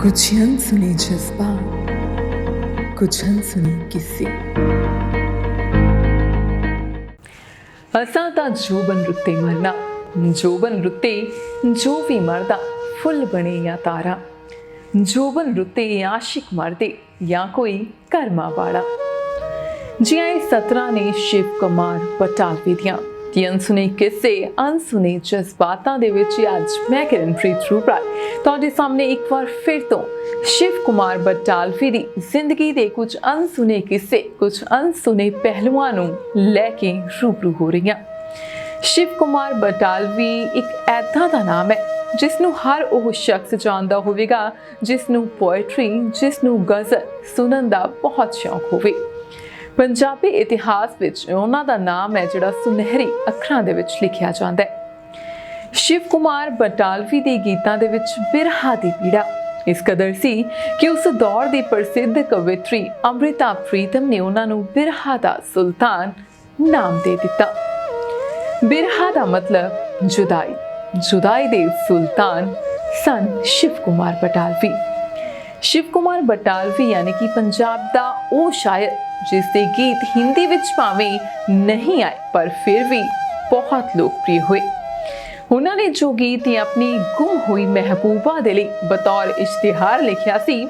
कुछ अनसुने जज्बात कुछ अनसुने किस्से ਅਸਾਂ ਤਾਂ ਜੋਬਨ ਰੁੱਤੇ ਮਰਨਾ ਜੋਬਨ ਰੁੱਤੇ ਜੋ ਵੀ ਮਰਦਾ ਫੁੱਲ ਬਣੇ ਜਾਂ ਤਾਰਾ ਜੋਬਨ ਰੁੱਤੇ ਆਸ਼ਿਕ ਮਰਦੇ ਜਾਂ ਕੋਈ ਕਰਮਾ ਵਾਲਾ ਜੀ ਆਏ ਸਤਰਾ ਨੇ ਸ਼ਿਵ ਕੁਮਾਰ ਬਟਾਲਵੀ ਦੀਆਂ ਕਿ ਅਨਸੁਨੇ ਕਿੱਸੇ ਅਨਸੁਨੇ ਜਜ਼ਬਾਤਾਂ ਦੇ ਵਿੱਚ ਅੱਜ ਮੈਂ ਕਿਰਨਪ੍ਰੀਤ ਰੂਪਰਾ ਤੁਹਾਡੇ ਸਾਹਮਣੇ ਇੱਕ ਵਾਰ ਫਿਰ ਤੋਂ ਸ਼ਿਵ ਕੁਮਾਰ ਬਟਾਲਵੀ ਦੀ ਜ਼ਿੰਦਗੀ ਦੇ ਕੁਝ ਅਨਸੁਨੇ ਕਿੱਸੇ, ਕੁਝ ਅਨਸੁਨੇ ਪਹਿਲੂਆਂ ਨੂੰ ਲੈ ਕੇ ਰੂਬਰੂ ਹੋ ਰਹੀਆਂ। ਸ਼ਿਵ ਕੁਮਾਰ ਬਟਾਲਵੀ ਇੱਕ ਐਦਾਂ ਦਾ ਨਾਮ ਹੈ ਜਿਸ ਨੂੰ ਹਰ ਉਹ ਸ਼ਖਸ ਜਾਣਦਾ ਹੋਵੇਗਾ ਜਿਸ ਨੂੰ ਪੋਇਟਰੀ ਜਿਸ ਨੂੰ ਗਜ਼ਲ ਸੁਣਨ ਦਾ ਬਹੁਤ ਸ਼ੌਕ ਹੋਵੇ। ਪੰਜਾਬੀ ਇਤਿਹਾਸ ਵਿੱਚ ਉਹਨਾਂ ਦਾ ਨਾਮ ਹੈ ਜਿਹੜਾ ਸੁਨਹਿਰੀ ਅੱਖਰਾਂ ਦੇ ਵਿੱਚ ਲਿਖਿਆ ਜਾਂਦਾ ਹੈ। ਸ਼ਿਵ ਕੁਮਾਰ ਬਟਾਲਵੀ ਦੇ ਗੀਤਾਂ ਦੇ ਵਿੱਚ ਬਿਰਹਾ ਦੀ ਪੀੜਾ। ਇਸ ਕਦਰ ਸੀ ਕਿ ਉਸ ਦੌਰ ਦੀ ਪ੍ਰਸਿੱਧ ਕਵਿਤਰੀ ਅੰਮ੍ਰਿਤਾ ਪ੍ਰੀਤਮ ਨੇ ਉਹਨਾਂ ਨੂੰ ਬਿਰਹਾ ਦਾ ਸੁਲਤਾਨ ਨਾਮ ਦੇ ਦਿੱਤਾ। ਬਿਰਹਾ ਦਾ ਮਤਲਬ ਜੁਦਾਈ। ਜੁਦਾਈ ਦੇ ਸੁਲਤਾਨ ਸਨ ਸ਼ਿਵ ਕੁਮਾਰ ਬਟਾਲਵੀ। ਸ਼ਿਵ ਕੁਮਾਰ ਬਟਾਲਵੀ ਯਾਨੀ ਕਿ ਪੰਜਾਬ ਦਾ ਉਹ ਸ਼ਾਇਰ, ਜਿਸ ਦੇ ਗੀਤ ਹਿੰਦੀ ਵਿੱਚ ਭਾਵੇਂ ਨਹੀਂ ਆਏ, ਪਰ ਫਿਰ ਵੀ ਬਹੁਤ ਲੋਕਪ੍ਰਿਯ ਹੋਏ। ਉਹਨਾਂ ਨੇ ਜੋ ਗੀਤ ਹੀ ਆਪਣੀ ਗੁੰਮ ਹੋਈ ਮਹਿਬੂਬਾ ਦੇ ਲਈ ਬਤੌਰ ਇਸ਼ਤਿਹਾਰ ਲਿਖਿਆ ਸੀ,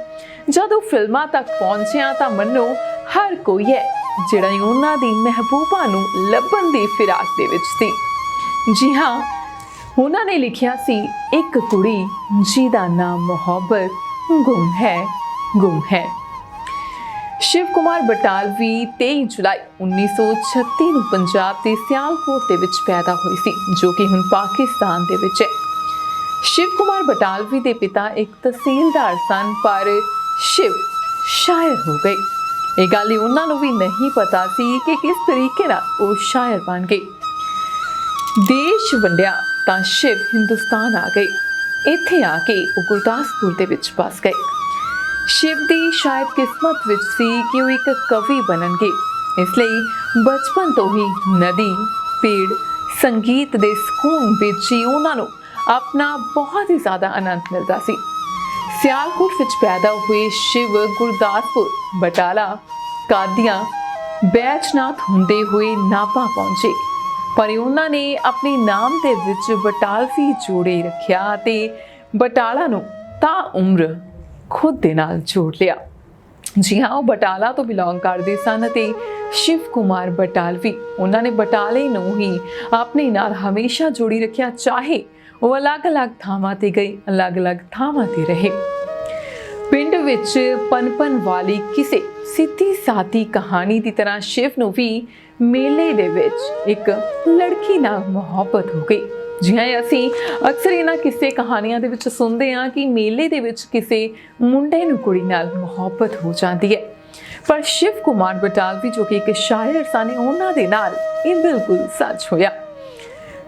ਜਦੋਂ ਫਿਲਮਾਂ ਤੱਕ ਪਹੁੰਚਿਆ ਤਾਂ ਮੰਨੋ ਹਰ ਕੋਈ ਹੈ ਜਿਹੜਾ ਉਹਨਾਂ ਦੀ ਮਹਿਬੂਬਾ ਨੂੰ ਲੱਭਣ ਦੀ ਫਿਰਾਕ ਦੇ ਵਿੱਚ ਸੀ। ਜੀ ਹਾਂ, ਉਹਨਾਂ ਨੇ ਲਿਖਿਆ ਸੀ, ਇੱਕ ਕੁੜੀ, ਜਿਹਦਾ ਨਾਮ ਮੁਹੱਬਤ ਗੁੰਮ ਹੈ ਗੁੰਮ ਹੈ। ਸ਼ਿਵ ਕੁਮਾਰ ਬਟਾਲਵੀ 23 ਜੁਲਾਈ 1936 ਨੂੰ ਪੰਜਾਬ ਦੇ ਸਿਆਲਕੋਟ ਦੇ ਵਿੱਚ ਪੈਦਾ ਹੋਈ ਸੀ, ਜੋ ਕਿ ਹੁਣ ਪਾਕਿਸਤਾਨ ਦੇ ਵਿੱਚ ਹੈ। ਸ਼ਿਵ ਕੁਮਾਰ ਬਟਾਲਵੀ ਦੇ ਪਿਤਾ ਇੱਕ ਤਹਿਸੀਲਦਾਰ ਸਨ, ਪਰ ਸ਼ਿਵ ਸ਼ਾਇਰ ਹੋ ਗਏ। ਇਹ ਗੱਲ ਉਹਨਾਂ ਨੂੰ ਵੀ ਨਹੀਂ ਪਤਾ ਸੀ ਕਿ ਕਿਸ ਤਰੀਕੇ ਨਾਲ ਉਹ ਸ਼ਾਇਰ ਬਣ ਗਏ। ਦੇਸ਼ ਵੰਡਿਆ ਤਾਂ ਸ਼ਿਵ ਹਿੰਦੁਸਤਾਨ ਆ ਗਏ। ਇੱਥੇ ਆ ਕੇ ਉਹ ਗੁਰਦਾਸਪੁਰ ਦੇ ਵਿੱਚ ਬਸ ਗਏ। ਸ਼ਿਵ ਦੀ ਸ਼ਾਇਦ ਕਿਸਮਤ ਵਿੱਚ ਸੀ ਕਿ ਉਹ ਇੱਕ ਕਵੀ ਬਣਨਗੇ। ਇਸ ਲਈ ਬਚਪਨ ਤੋਂ ਹੀ ਨਦੀ, ਪੇੜ, ਸੰਗੀਤ ਦੇ ਸਕੂਨ ਵਿੱਚ ਹੀ ਉਹਨਾਂ ਨੂੰ ਆਪਣਾ ਬਹੁਤ ਹੀ ਜ਼ਿਆਦਾ ਆਨੰਦ ਮਿਲਦਾ ਸੀ। ਸਿਆਲਕੋਟ ਵਿੱਚ ਪੈਦਾ ਹੋਏ ਸ਼ਿਵ ਗੁਰਦਾਸਪੁਰ, ਬਟਾਲਾ, ਕਾਦੀਆਂ, ਬੈਜਨਾਥ ਹੁੰਦੇ ਹੋਏ ਨਾਪਾ ਪਹੁੰਚੇ। ਪਰ ਉਹਨਾਂ ਨੇ ਆਪਣੇ ਨਾਮ ਦੇ ਵਿੱਚ ਬਟਾਲਵੀ ਜੋੜੇ ਰੱਖਿਆ ਤੇ ਬਟਾਲਾ ਨੂੰ ਤਾਂ ਉਮਰ ਖੁਦ ਦੇ ਨਾਲ ਜੋੜ ਲਿਆ। ਜੀ ਹਾਂ, ਉਹ ਬਟਾਲਾ ਤੋਂ ਬਿਲੋਂਗ ਕਰਦੇ ਸਨ ਤੇ ਸ਼ਿਵ ਕੁਮਾਰ ਬਟਾਲਵੀ ਉਹਨਾਂ ਨੇ ਬਟਾਲੇ ਨੂੰ ਹੀ ਆਪਣੇ ਨਾਲ ਹਮੇਸ਼ਾ ਜੋੜੀ ਰੱਖਿਆ, ਚਾਹੇ ਉਹ ਅਲੱਗ-ਅਲੱਗ ਥਾਵਾਂ ਤੇ ਗਏ, ਅਲੱਗ-ਅਲੱਗ ਥਾਵਾਂ ਤੇ ਰਹੇ। ਪਿੰਡ ਵਿੱਚ ਪਨਪਨ ਵਾਲੀ ਕਿਸੇ ਸਿੱਧੀ ਸਾਦੀ ਕਹਾਣੀ ਦੀ ਤਰ੍ਹਾਂ ਸ਼ਿਵ ਨੂੰ ਵੀ ਮੇਲੇ ਦੇ ਵਿੱਚ ਇੱਕ ਲੜਕੀ ਨਾਲ ਮੁਹੱਬਤ ਹੋ ਗਈ। ਜੀ ਹਾਂ ਅਸੀਂ ਅਕਸਰ ਇਹਨਾਂ ਕਿਸੇ ਕਹਾਣੀਆਂ ਦੇ ਵਿੱਚ ਸੁਣਦੇ ਹਾਂ ਕਿ ਮੇਲੇ ਦੇ ਵਿੱਚ ਕਿਸੇ ਮੁੰਡੇ ਨੂੰ ਕੁੜੀ ਨਾਲ ਮੁਹੱਬਤ ਹੋ ਜਾਂਦੀ ਹੈ। ਪਰ ਸ਼ਿਵ ਕੁਮਾਰ ਬਟਾਲਵੀ ਜੋ ਕਿ ਇੱਕ ਸ਼ਾਇਰ ਸਨ, ਉਹਨਾਂ ਦੇ ਨਾਲ ਇਹ ਬਿਲਕੁਲ ਸੱਚ ਹੋਇਆ।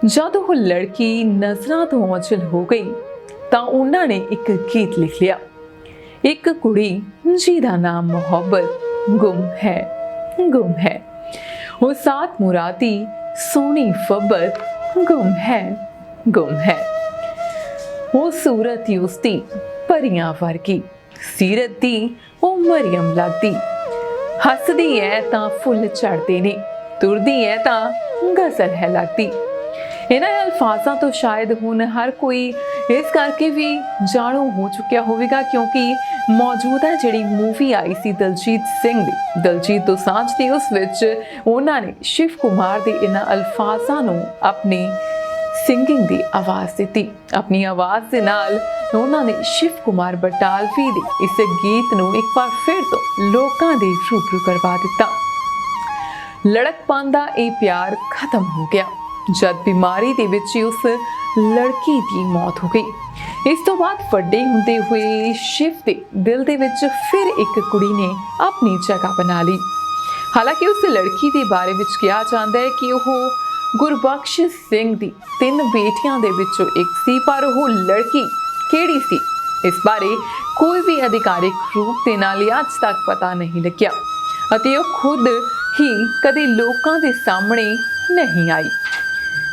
ਜਦ ਉਹ ਲੜਕੀ ਨਜ਼ਰਾਂ ਤੋਂ ਔਜਲ ਹੋ ਗਈ, ਤਾਂ ਉਹਨਾਂ ਨੇ ਇੱਕ ਗੀਤ ਲਿਖ ਲਿਆ। ਇੱਕ ਕੁੜੀ ਜਿਹਦਾ ਨਾਮ ਮੁਹੱਬਤ ਗੁੰਮ ਹੈ ਗੁੰਮ ਹੈ। ਉਹ ਸਾਥ ਮੁਰਾਦੀ ਸੋਹਣੀ ਫਬਰ ਗੁੰਮ ਹੈ ਗੁੰਮ ਹੈ ਉਹ ਸੂਰਤ ਹੀ ਉਸਦੀ ਪਰੀਆਂ ਵਰਗੀ ਸੀਰਤ ਦੀ ਉਹ ਮਰੀਮ ਲੱਗਦੀ ਹੱਸਦੀ ਐ ਤਾਂ ਫੁੱਲ ਝੜਦੇ ਨੇ ਤੁਰਦੀ ਐ ਤਾਂ ਗਸਲ ਹੈ ਲੱਗਦੀ ਇਹਨਾਂ ਅਲਫਾਜ਼ਾਂ ਤੋਂ ਸ਼ਾਇਦ ਹੁਣ ਹਰ ਕੋਈ ਇਸ ਕਰਕੇ ਵੀ ਜਾਣੂ ਹੋ ਚੁੱਕਿਆ ਹੋਵੇਗਾ ਕਿਉਂਕਿ ਮੌਜੂਦਾ ਜਿਹੜੀ ਮੂਵੀ ਆਈ ਸੀ ਦਲਜੀਤ ਸਿੰਘ ਦੀ, ਦਲਜੀਤ ਦੋਸਾਂਝ ਦੀ, ਉਸ ਵਿੱਚ ਉਹਨਾਂ ਨੇ ਸ਼ਿਵ ਕੁਮਾਰ ਦੇ ਇਹਨਾਂ ਅਲਫਾਜ਼ਾਂ ਨੂੰ ਆਪਣੀ ਸਿੰਗਿੰਗ ਦੀ ਆਵਾਜ਼ ਦਿੱਤੀ। ਆਪਣੀ ਆਵਾਜ਼ ਦੇ ਨਾਲ ਉਹਨਾਂ ਨੇ ਸ਼ਿਵ ਕੁਮਾਰ ਬਟਾਲਵੀ ਦੇ ਇਸ ਗੀਤ ਨੂੰ ਇੱਕ ਵਾਰ ਫਿਰ ਤੋਂ ਲੋਕਾਂ ਦੇ ਰੂਬਰੂ ਕਰਵਾ ਦਿੱਤਾ। ਲੜਕਪਨ ਦਾ ਇਹ ਪਿਆਰ ਖਤਮ ਹੋ ਗਿਆ। ਜਦ ਬਿਮਾਰੀ ਦੇ ਵਿੱਚ ਹੀ ਉਸ ਲੜਕੀ ਦੀ ਮੌਤ ਹੋ ਗਈ। ਇਸ ਤੋਂ ਬਾਅਦ ਵੱਡੇ ਹੁੰਦੇ ਹੋਏ ਸ਼ਿਵ ਦੇ ਦਿਲ ਦੇ ਵਿੱਚ ਫਿਰ ਇੱਕ ਕੁੜੀ ਨੇ ਆਪਣੀ ਜਗ੍ਹਾ ਬਣਾ ਲਈ। ਹਾਲਾਂਕਿ ਉਸ ਲੜਕੀ ਦੇ ਬਾਰੇ ਵਿੱਚ ਕਿਹਾ ਜਾਂਦਾ ਹੈ ਕਿ ਉਹ ਗੁਰਬਖਸ਼ ਸਿੰਘ ਦੀ ਤਿੰਨ ਬੇਟੀਆਂ ਦੇ ਵਿੱਚੋਂ ਇੱਕ ਸੀ, ਪਰ ਉਹ ਲੜਕੀ ਕਿਹੜੀ ਸੀ? ਇਸ ਬਾਰੇ ਕੋਈ ਵੀ ਅਧਿਕਾਰਿਕ ਰੂਪ ਦੇ ਨਾਲ ਹੀ ਅੱਜ ਤੱਕ ਪਤਾ ਨਹੀਂ ਲੱਗਿਆ ਅਤੇ ਉਹ ਖੁਦ ਹੀ ਕਦੇ ਲੋਕਾਂ ਦੇ ਸਾਹਮਣੇ ਨਹੀਂ ਆਈ।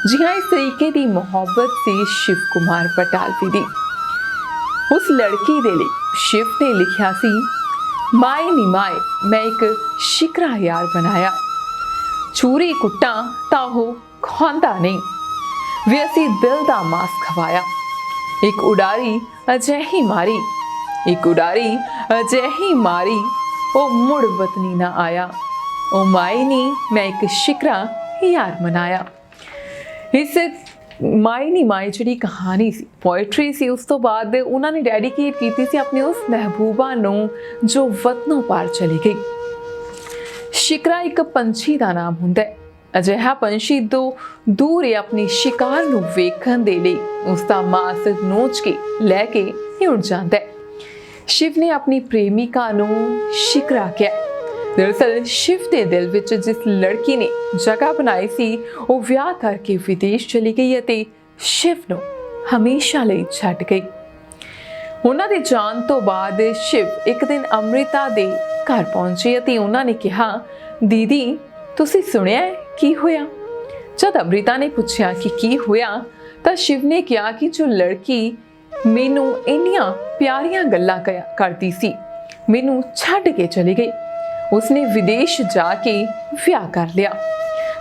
ਜੀ ਹਾਂ ਇਸ ਤਰੀਕੇ ਦੀ ਮੁਹੱਬਤ ਸੀ ਸ਼ਿਵ ਕੁਮਾਰ ਪਟਾਲਵੀ ਦੀ। ਉਸ ਲੜਕੀ ਦੇ ਲਈ ਸ਼ਿਵ ਨੇ ਲਿਖਿਆ ਸੀ, ਮਾਏ ਨੀ ਮਾਏ, ਮੈਂ ਇੱਕ ਸ਼ਿਕਰਾ ਯਾਰ ਬਣਾਇਆ। ਚੂਰੀ ਕੁੱਟਾਂ ਤਾਂ ਉਹ ਖਾਂਦਾ ਨਹੀਂ। ਵੀ ਅਸੀਂ ਦਿਲ ਦਾ ਮਾਸ ਖਵਾਇਆ। ਇੱਕ ਉਡਾਰੀ ਅਜਿਹੀ ਮਾਰੀ, ਇੱਕ ਉਡਾਰੀ ਅਜਿਹੀ ਮਾਰੀ। ਉਹ ਮੁੜ ਵਤਨੀ ਨਾ ਆਇਆ। ਉਹ ਮਾਈ ਨੀ, ਮੈਂ ਇੱਕ ਸ਼ਿਕਰਾ ਯਾਰ ਮਨਾਇਆ ਇਸ ਮਾਈ ਨੀ ਮਾਈ ਜਿਹੜੀ ਕਹਾਣੀ ਸੀ ਪੋਇਟਰੀ ਸੀ ਉਸ ਤੋਂ ਬਾਅਦ ਉਹਨਾਂ ਨੇ ਡੈਡੀਕੇਟ ਕੀਤੀ ਸੀ ਆਪਣੀ ਉਸ ਮਹਿਬੂਬਾ ਨੂੰ ਜੋ ਵਤਨੋਂ ਪਾਰ ਚਲੀ ਗਈ ਸ਼ਿਕਰਾ ਇੱਕ ਪੰਛੀ ਦਾ ਨਾਮ ਹੁੰਦਾ ਹੈ ਅਜਿਹਾ ਪੰਛੀ ਤੋਂ ਦੂਰ ਹੀ ਆਪਣੀ ਸ਼ਿਕਾਰ ਨੂੰ ਵੇਖਣ ਦੇ ਲਈ ਉਸ ਦਾ ਮਾਸ ਨੋਚ ਕੇ ਲੈ ਕੇ ਉੱਡ ਜਾਂਦਾ ਹੈ ਸ਼ਿਵ ਨੇ ਆਪਣੀ ਪ੍ਰੇਮਿਕਾ ਨੂੰ ਸ਼ਿਕਰਾ ਕਿਹਾ ਦਰਅਸਲ ਸ਼ਿਵ ਦੇ ਦਿਲ ਵਿੱਚ ਜਿਸ ਲੜਕੀ ਨੇ ਜਗ੍ਹਾ ਬਣਾਈ ਸੀ, ਉਹ ਵਿਆਹ ਕਰਕੇ ਵਿਦੇਸ਼ ਚਲੀ ਗਈ ਅਤੇ ਸ਼ਿਵ ਨੂੰ ਹਮੇਸ਼ਾ ਲਈ ਛੱਡ ਗਈ। ਉਹਨਾਂ ਦੇ ਜਾਣ ਤੋਂ ਬਾਅਦ ਸ਼ਿਵ ਇੱਕ ਦਿਨ ਅੰਮ੍ਰਿਤਾ ਦੇ ਘਰ ਪਹੁੰਚੇ ਅਤੇ ਉਹਨਾਂ ਨੇ ਕਿਹਾ, ਦੀਦੀ, ਤੁਸੀਂ ਸੁਣਿਆ ਕੀ ਹੋਇਆ? ਜਦ ਅੰਮ੍ਰਿਤਾ ਨੇ ਪੁੱਛਿਆ ਕਿ ਕੀ ਹੋਇਆ, ਤਾਂ ਸ਼ਿਵ ਨੇ ਕਿਹਾ ਕਿ ਜੋ ਲੜਕੀ ਮੈਨੂੰ ਇੰਨੀਆਂ ਪਿਆਰੀਆਂ ਗੱਲਾਂ ਕ- ਕਰਦੀ ਸੀ, ਮੈਨੂੰ ਛੱਡ ਕੇ ਚਲੀ ਗਈ। ਉਸਨੇ ਵਿਦੇਸ਼ ਜਾ ਕੇ ਵਿਆਹ ਕਰ ਲਿਆ।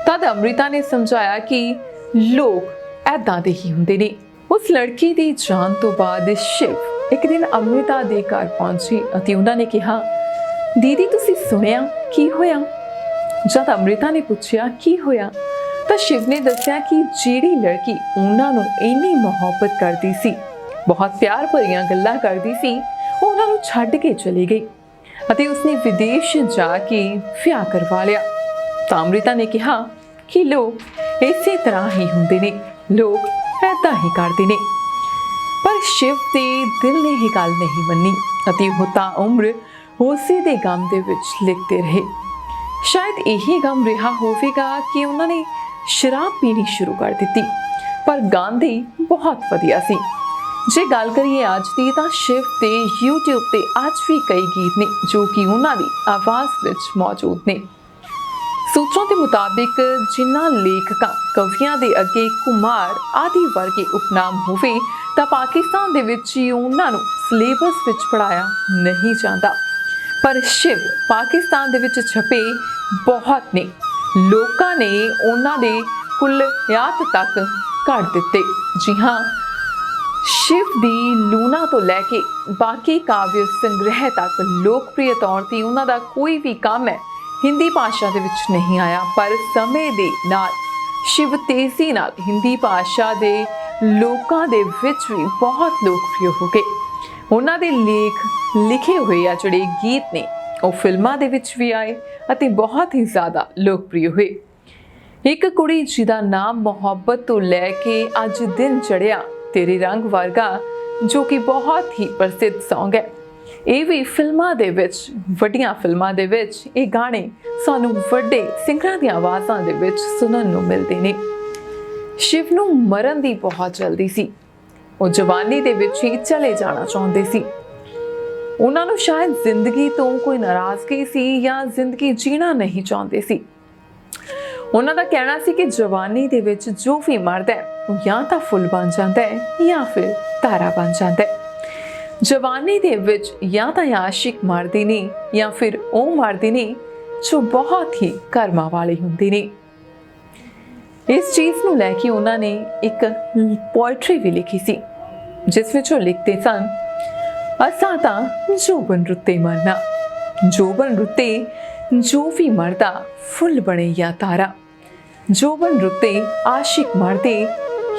ਤਦ ਅੰਮ੍ਰਿਤਾ ਨੇ ਸਮਝਾਇਆ ਕਿ ਲੋਕ ਐਦਾਂ ਦੇ ਹੀ ਹੁੰਦੇ ਨੇ। ਉਸ ਲੜਕੀ ਦੀ ਜਾਣ ਤੋਂ ਬਾਅਦ ਸ਼ਿਵ ਇੱਕ ਦਿਨ ਅੰਮ੍ਰਿਤਾ ਦੇ ਘਰ ਪਹੁੰਚੀ ਅਤੇ ਉਹਨਾਂ ਨੇ ਕਿਹਾ, ਦੀਦੀ, ਤੁਸੀਂ ਸੁਣਿਆ? ਕੀ ਹੋਇਆ? ਜਦ ਅੰਮ੍ਰਿਤਾ ਨੇ ਪੁੱਛਿਆ, ਕੀ ਹੋਇਆ? ਤਾਂ ਸ਼ਿਵ ਨੇ ਦੱਸਿਆ ਕਿ ਜਿਹੜੀ ਲੜਕੀ ਉਹਨਾਂ ਨੂੰ ਇੰਨੀ ਮੁਹੱਬਤ ਕਰਦੀ ਸੀ, ਬਹੁਤ ਪਿਆਰ ਭਰੀਆਂ ਗੱਲਾਂ ਕਰਦੀ ਸੀ, ਉਹ ਉਹਨਾਂ ਨੂੰ ਛੱਡ ਕੇ ਚਲੀ ਗਈ। ਅਤੇ ਉਸਨੇ ਵਿਦੇਸ਼ ਜਾ ਕੇ ਵਿਆਹ ਕਰਵਾ ਲਿਆ। ਤਾਂ ਅੰਮ੍ਰਿਤਾ ਨੇ ਕਿਹਾ ਕਿ ਲੋਕ ਇਸੇ ਤਰ੍ਹਾਂ ਹੀ ਹੁੰਦੇ ਨੇ। ਲੋਕ ਐਦਾਂ ਹੀ ਕਰਦੇ ਨੇ। ਪਰ ਸ਼ਿਵ ਦੇ ਦਿਲ ਨੇ ਇਹ ਗੱਲ ਨਹੀਂ ਮੰਨੀ ਅਤੇ ਉਹ ਤਾਂ ਉਮਰ ਉਸੇ ਦੇ ਗਮ ਦੇ ਵਿੱਚ ਲਿਖਦੇ ਰਹੇ। ਸ਼ਾਇਦ ਇਹੀ ਗਮ ਰਿਹਾ ਹੋਵੇਗਾ ਕਿ ਉਹਨਾਂ ਨੇ ਸ਼ਰਾਬ ਪੀਣੀ ਸ਼ੁਰੂ ਕਰ ਦਿੱਤੀ। ਪਰ ਗਾਂਧੀ ਬਹੁਤ ਵਧੀਆ ਸੀ। ਜੇ ਗੱਲ ਕਰੀਏ ਅੱਜ ਦੀ, ਤਾਂ ਸ਼ਿਵ ਤੇ YouTube ਤੇ ਅੱਜ ਵੀ ਕਈ ਗੀਤ ਨੇ, ਜੋ ਕਿ ਉਹਨਾਂ ਦੀ ਆਵਾਜ਼ ਵਿੱਚ ਮੌਜੂਦ ਨੇ। ਸੂਤਰਾਂ ਦੇ ਮੁਤਾਬਿਕ ਜਿਨ੍ਹਾਂ ਲੇਖਕਾਂ ਕਵੀਆਂ ਦੇ ਅੱਗੇ ਕੁਮਾਰ ਆਦਿ ਵਰਗੇ ਉਪਨਾਮ ਹੋਵੇ, ਤਾਂ ਪਾਕਿਸਤਾਨ ਦੇ ਵਿੱਚ ਹੀ ਉਹਨਾਂ ਨੂੰ ਸਿਲੇਬਸ ਵਿੱਚ ਪੜਾਇਆ ਨਹੀਂ ਜਾਂਦਾ। ਪਰ ਸ਼ਿਵ ਪਾਕਿਸਤਾਨ ਦੇ ਵਿੱਚ ਛਪੇ ਬਹੁਤ ਨੇ। ਲੋਕਾਂ ਨੇ ਉਹਨਾਂ ਦੇ ਕੁੱਲ ਕੁੱਲਿਆਤ ਤੱਕ ਕੱਢ ਦਿੱਤੇ। ਜੀ ਹਾਂ ਸ਼ਿਵ ਦੀ ਲੂਨਾ ਤੋਂ ਲੈ ਕੇ ਬਾਕੀ ਕਾਵਿ ਸੰਗ੍ਰਹਿ ਤੱਕ ਲੋਕਪ੍ਰਿਯ ਤੌਰ ਤੇ ਉਹਨਾਂ ਦਾ ਕੋਈ ਵੀ ਕੰਮ ਹੈ, ਹਿੰਦੀ ਭਾਸ਼ਾ ਦੇ ਵਿੱਚ ਨਹੀਂ ਆਇਆ, ਪਰ ਸਮੇਂ ਦੇ ਨਾਲ, ਸ਼ਿਵ ਤੇਜ਼ੀ ਨਾਲ ਹਿੰਦੀ ਭਾਸ਼ਾ ਦੇ ਲੋਕਾਂ ਦੇ ਵਿੱਚ ਵੀ ਬਹੁਤ ਲੋਕਪ੍ਰਿਯ ਹੋ ਗਏ। ਉਹਨਾਂ ਦੇ ਲੇਖ ਲਿਖੇ ਹੋਏ ਆ ਜਿਹੜੇ ਗੀਤ ਨੇ, ਉਹ ਫਿਲਮਾਂ ਦੇ ਵਿੱਚ ਵੀ ਆਏ ਅਤੇ ਬਹੁਤ ਹੀ ਜ਼ਿਆਦਾ ਲੋਕਪ੍ਰਿਯ ਹੋਏ। ਇੱਕ ਕੁੜੀ ਜਿਹਦਾ ਨਾਮ ਮੁਹੱਬਤ ਤੋਂ ਲੈ ਕੇ ਅੱਜ ਦਿਨ ਚੜਿਆ ਤੇਰੇ ਰੰਗ ਵਰਗਾ, ਜੋ ਕਿ ਬਹੁਤ ਹੀ ਪ੍ਰਸਿੱਧ Song ਹੈ। ਇਹ ਵੀ ਫਿਲਮਾਂ ਦੇ ਵਿੱਚ, ਵੱਡੀਆਂ ਫਿਲਮਾਂ ਦੇ ਵਿੱਚ, ਇਹ ਗਾਣੇ ਸਾਨੂੰ ਵੱਡੇ ਸਿੰਗਰਾਂ ਦੀਆਂ ਆਵਾਜ਼ਾਂ ਦੇ ਵਿੱਚ ਸੁਣਨ ਨੂੰ ਮਿਲਦੇ ਨੇ। ਸ਼ਿਵ ਨੂੰ ਮਰਨ ਦੀ ਬਹੁਤ ਜਲਦੀ ਸੀ। ਉਹ ਜਵਾਨੀ ਦੇ ਵਿੱਚ ਹੀ ਚਲੇ ਜਾਣਾ ਚਾਹੁੰਦੇ ਸੀ। ਉਹਨਾਂ ਨੂੰ ਸ਼ਾਇਦ ਜ਼ਿੰਦਗੀ ਤੋਂ ਕੋਈ ਨਾਰਾਜ਼ਗੀ ਸੀ ਜਾਂ ਜ਼ਿੰਦਗੀ ਜੀਣਾ ਨਹੀਂ ਚਾਹੁੰਦੇ ਸੀ। ਉਹਨਾਂ ਦਾ ਕਹਿਣਾ ਸੀ ਕਿ ਜਵਾਨੀ ਦੇ ਵਿੱਚ ਜੋ ਵੀ ਮਰਦਾ ਹੈ, ਉਹ ਜਾਂ ਤਾਂ ਫੁੱਲ ਬਣ ਜਾਂਦਾ ਹੈ ਜਾਂ ਫਿਰ ਤਾਰਾ ਬਣ ਜਾਂਦਾ ਹੈ। ਜਵਾਨੀ ਦੇ ਵਿੱਚ ਜਾਂ ਤਾਂ ਆਸ਼ਿਕ ਮਰਦੇ ਨੇ ਜਾਂ ਫਿਰ ਉਹ ਮਰਦੇ ਨੇ ਜੋ ਬਹੁਤ ਹੀ ਕਰਮਾਂ ਵਾਲੇ ਹੁੰਦੇ ਨੇ। ਇਸ ਚੀਜ਼ ਨੂੰ ਲੈ ਕੇ ਉਹਨਾਂ ਨੇ ਇੱਕ ਪੋਇਟਰੀ ਵੀ ਲਿਖੀ ਸੀ, ਜਿਸ ਵਿੱਚ ਉਹ ਲਿਖਦੇ ਸਨ, ਅਸਾਂ ਤਾਂ ਜੋਬਨ ਰੁੱਤੇ ਮਰਨਾ। ਜੋਬਨ ਰੁੱਤੇ ਜੋ ਵੀ ਮਰਦਾ, ਫੁੱਲ ਬਣੇ ਜਾਂ ਤਾਰਾ। ਜੋਬਨ ਰੁੱਤੇ ਆਸ਼ਿਕ ਮਰਦੇ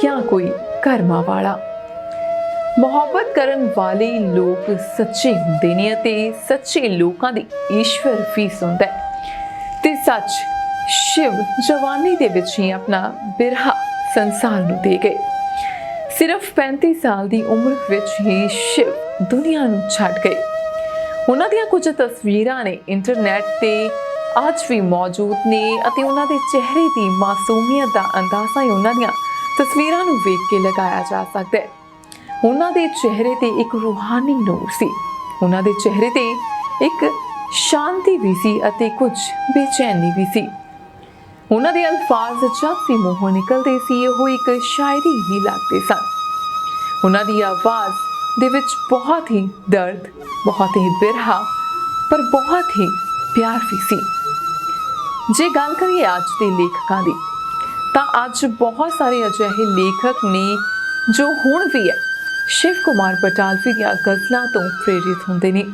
ਜਾਂ ਕੋਈ ਕਰਮਾ ਵਾਲਾ। ਮੁਹੱਬਤ ਕਰਨ ਵਾਲੇ ਲੋਕ ਸੱਚੇ ਹੁੰਦੇ ਨੇ ਅਤੇ ਸੱਚੇ ਲੋਕਾਂ ਦੀ ਈਸ਼ਵਰ ਵੀ ਸੁਣਦਾ ਹੈ। ਤੇ ਸੱਚ ਸ਼ਿਵ ਜਵਾਨੀ ਦੇ ਵਿੱਚ ਹੀ ਆਪਣਾ ਬਿਰਹਾ ਸੰਸਾਰ ਨੂੰ ਦੇ ਗਏ। ਸਿਰਫ 35 ਸਾਲ ਦੀ ਉਮਰ ਵਿੱਚ ਹੀ ਸ਼ਿਵ ਦੁਨੀਆ ਨੂੰ ਛੱਡ ਗਏ। ਉਹਨਾਂ ਦੀਆਂ ਕੁਝ ਤਸਵੀਰਾਂ ਨੇ ਇੰਟਰਨੈਟ ਤੇ ਅੱਜ ਵੀ ਮੌਜੂਦ ਨੇ ਅਤੇ ਉਹਨਾਂ ਦੇ ਚਿਹਰੇ ਦੀ ਮਾਸੂਮੀਅਤ ਦਾ ਅੰਦਾਜ਼ਾ ਹੀ ਉਹਨਾਂ ਦੀਆਂ ਤਸਵੀਰਾਂ ਨੂੰ ਵੇਖ ਕੇ ਲਗਾਇਆ ਜਾ ਸਕਦਾ ਹੈ। ਉਹਨਾਂ ਦੇ ਚਿਹਰੇ ਤੇ ਇੱਕ ਰੂਹਾਨੀ ਨੂਰ ਸੀ। ਉਹਨਾਂ ਦੇ ਚਿਹਰੇ ਤੇ ਇੱਕ ਸ਼ਾਂਤੀ ਵੀ ਸੀ ਅਤੇ ਕੁਝ ਬੇਚੈਨੀ ਵੀ ਸੀ। ਉਹਨਾਂ ਦੇ ਅਲਫਾਜ਼ ਜਦ ਵੀ ਮੂੰਹੋਂ ਨਿਕਲਦੇ ਸੀ, ਉਹ ਇੱਕ ਸ਼ਾਇਰੀ ਹੀ ਲੱਗਦੇ ਸਨ। ਉਹਨਾਂ ਦੀ ਆਵਾਜ਼ ਦੇ ਵਿੱਚ ਬਹੁਤ ਹੀ ਦਰਦ, ਬਹੁਤ ਹੀ ਬਿਰਹਾ, ਪਰ ਬਹੁਤ ਹੀ ਪਿਆਰ ਵੀ ਸੀ। ਜੇ ਗੱਲ ਕਰੀਏ ਅੱਜ ਦੇ ਲੇਖਕਾਂ ਦੀ, ਤਾਂ ਅੱਜ ਬਹੁਤ ਸਾਰੇ ਅਜਿਹੇ ਲੇਖਕ ਨੇ ਜੋ ਹੁਣ ਵੀ ਹੈ, ਸ਼ਿਵ ਕੁਮਾਰ ਬਟਾਲਵੀ ਦੀਆਂ ਗਜ਼ਲਾਂ ਤੋਂ ਪ੍ਰੇਰਿਤ ਹੁੰਦੇ ਨੇ।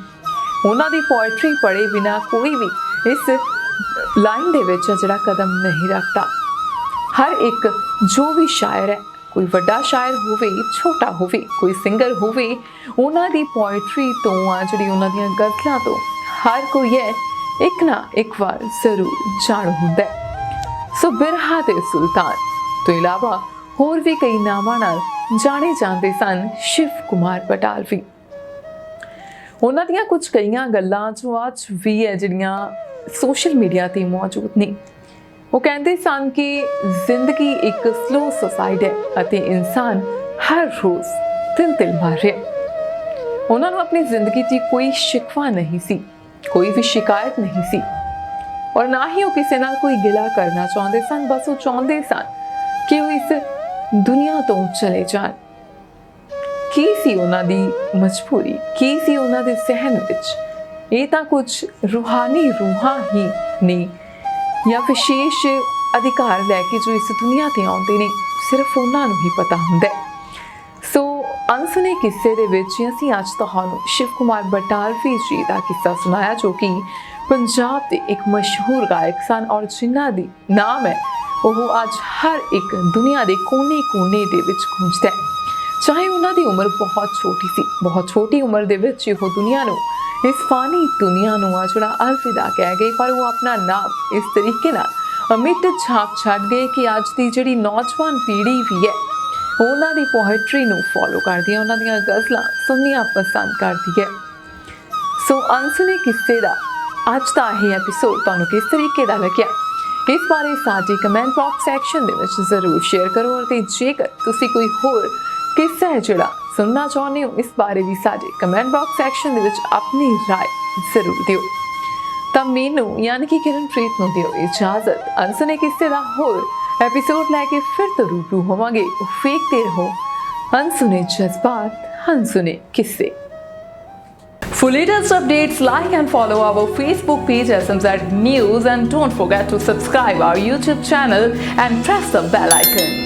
ਉਹਨਾਂ ਦੀ ਪੋਇਟਰੀ ਪੜ੍ਹੇ ਬਿਨਾ ਕੋਈ ਵੀ ਇਸ ਲਾਈਨ ਦੇ ਵਿੱਚ ਜਿਹੜਾ ਕਦਮ ਨਹੀਂ ਰੱਖਦਾ। ਹਰ ਇੱਕ ਜੋ ਵੀ ਸ਼ਾਇਰ ਹੈ ਕੋਈ ਵੱਡਾ ਸ਼ਾਇਰ ਹੋਵੇ, ਛੋਟਾ ਹੋਵੇ, ਕੋਈ ਸਿੰਗਰ ਹੋਵੇ, ਉਹਨਾਂ ਦੀ ਪੋਇਟਰੀ ਤੋਂ ਆ ਜਿਹੜੀ ਉਹਨਾਂ ਦੀਆਂ ਗਜ਼ਲਾਂ ਤੋਂ ਹਰ ਕੋਈ ਹੈ ਇੱਕ ਨਾ ਇੱਕ ਵਾਰ ਜ਼ਰੂਰ ਜਾਣੂ ਹੁੰਦਾ ਹੈ। ਸੋ ਬਿਰਹਾ ਦੇ ਸੁਲਤਾਨ ਤੋਂ ਇਲਾਵਾ ਹੋਰ ਵੀ ਕਈ ਨਾਵਾਂ ਨਾਲ ਜਾਣੇ ਜਾਂਦੇ ਸਨ ਸ਼ਿਵ ਕੁਮਾਰ ਬਟਾਲਵੀ ਉਹਨਾਂ ਦੀਆਂ ਕੁਝ ਕਈਆਂ ਗੱਲਾਂ ਜੋ ਅੱਜ ਵੀ ਹੈ, ਜਿਹੜੀਆਂ ਸੋਸ਼ਲ ਮੀਡੀਆ ਤੇ ਮੌਜੂਦ ਨੇ। ਉਹ ਕਹਿੰਦੇ ਸਨ ਕਿ ਜ਼ਿੰਦਗੀ ਇੱਕ ਸਲੋ ਸੁਸਾਈਡ ਹੈ ਅਤੇ ਇਨਸਾਨ ਹਰ ਰੋਜ਼ ਤਿਲ ਤਿਲ ਮਾਰ ਰਿਹਾ ਉਹਨਾਂ ਨੂੰ ਆਪਣੀ ਜ਼ਿੰਦਗੀ 'ਚ ਕੋਈ ਸ਼ਿਕਵਾ ਨਹੀਂ ਸੀ, ਕੋਈ ਵੀ ਸ਼ਿਕਾਇਤ ਨਹੀਂ ਸੀ। ਔਰ ਨਾ ਹੀ ਉਹ ਕਿਸੇ ਨਾਲ ਕੋਈ ਗਿਲਾ ਕਰਨਾ ਚਾਹੁੰਦੇ ਸਨ, ਬਸ ਉਹ ਚਾਹੁੰਦੇ ਸਨ ਕਿ ਉਹ ਇਸ ਦੁਨੀਆ ਤੋਂ ਚਲੇ ਜਾਣ। ਕੀ ਸੀ ਉਹਨਾਂ ਦੀ ਮਜਬੂਰੀ? ਕੀ ਸੀ ਉਹਨਾਂ ਦੇ ਸਹਿਨ ਵਿੱਚ? ਇਹ ਤਾਂ ਕੁਝ ਰੂਹਾਨੀ ਰੂਹਾਂ ਹੀ ਨੇ। ਜਾਂ ਵਿਸ਼ੇਸ਼ ਅਧਿਕਾਰ ਲੈ ਕੇ ਜੋ ਇਸ ਦੁਨੀਆ ਤੇ ਆਉਂਦੇ ਨੇ, ਸਿਰਫ ਉਹਨਾਂ ਨੂੰ ਹੀ ਪਤਾ ਹੁੰਦਾ ਹੈ। ਸੋ ਅਨਸੁਨੇ ਕਿੱਸੇ ਦੇ ਵਿੱਚ ਅਸੀਂ ਅੱਜ ਤੁਹਾਨੂੰ ਸ਼ਿਵ ਕੁਮਾਰ ਬਟਾਲਵੀ ਜੀ ਦਾ ਕਿੱਸਾ ਸੁਣਾਇਆ, ਜੋ ਕਿ ਪੰਜਾਬ ਦੇ ਇੱਕ ਮਸ਼ਹੂਰ ਗਾਇਕ ਸਨ ਔਰ ਜਿਨ੍ਹਾਂ ਦੀ ਨਾਮ ਹੈ, ਉਹ ਅੱਜ ਹਰ ਇੱਕ ਦੁਨੀਆ ਦੇ ਕੋਨੇ-ਕੋਨੇ ਦੇ ਵਿੱਚ ਗੂੰਜਦਾ ਹੈ। ਚਾਹੇ ਉਹਨਾਂ ਦੀ ਉਮਰ ਬਹੁਤ ਛੋਟੀ ਸੀ, ਬਹੁਤ ਛੋਟੀ ਉਮਰ ਦੇ ਵਿੱਚ ਉਹ ਦੁਨੀਆ ਨੂੰ, ਇਸ ਫਾਨੀ ਦੁਨੀਆ ਨੂੰ ਆ ਜਿਹੜਾ ਅਲਵਿਦਾ ਕਹਿ ਗਏ, ਪਰ ਉਹ ਆਪਣਾ ਨਾਮ ਇਸ ਤਰੀਕੇ ਨਾਲ ਅਮਿਤ ਛਾਪ ਛੱਡ ਗਏ ਕਿ ਅੱਜ ਦੀ ਜਿਹੜੀ ਨੌਜਵਾਨ ਪੀੜ੍ਹੀ ਵੀ ਹੈ, ਉਹਨਾਂ ਦੀ ਪੋਇਟਰੀ ਨੂੰ ਫੋਲੋ ਕਰਦੀ ਹੈ, ਉਹਨਾਂ ਦੀਆਂ ਗਜ਼ਲਾਂ ਸੁਣਨੀਆਂ ਪਸੰਦ ਕਰਦੀ ਹੈ। ਸੋ ਅਨਸੁਨੇ ਕਿੱਸੇ ਦਾ ਅੱਜ ਦਾ ਇਹ ਐਪੀਸੋਡ ਤੁਹਾਨੂੰ ਕਿਸ ਤਰੀਕੇ ਦਾ ਲੱਗਿਆ? ਇਸ ਬਾਰੇ ਸਾਡੇ ਕਮੈਂਟ ਬਾਕਸ ਸੈਕਸ਼ਨ ਦੇ ਵਿੱਚ ਜ਼ਰੂਰ ਸ਼ੇਅਰ ਕਰੋ ਅਤੇ ਜੇਕਰ ਤੁਸੀਂ ਕੋਈ ਹੋਰ ਕਿੱਸਾ ਹੈ ਜਿਹੜਾ ਸੁਣਨਾ ਚਾਹੁੰਦੇ ਹੋ ਇਸ ਬਾਰੇ ਵੀ ਸਾਡੇ ਕਮੈਂਟ ਬਾਕਸ ਸੈਕਸ਼ਨ ਦੇ ਵਿੱਚ ਆਪਣੀ رائے ਜ਼ਰੂਰ ਦਿਓ ਤਾਂ ਮੈਨੂੰ ਯਾਨੀ ਕਿ ਕਿਰਨਪ੍ਰੀਤ ਨੂੰ ਦਿਓ ਇਜਾਜ਼ਤ ਅਨਸੁਨੇ ਕਿੱਸੇ ਦਾ ਹੋਰ ਐਪੀਸੋਡ ਲੈ ਕੇ ਫਿਰ ਤੋਂ ਰੂਬਰੂ ਹੋਵਾਂਗੇ ਵੇਖਦੇ ਰਹੋ ਅਨਸੁਨੇ ਜਜ਼ਬਾਤ ਅਨਸੁਨੇ ਕਿੱਸੇ For latest updates, like and follow our Facebook page SMZ News and don't forget to subscribe our YouTube channel and press the bell icon.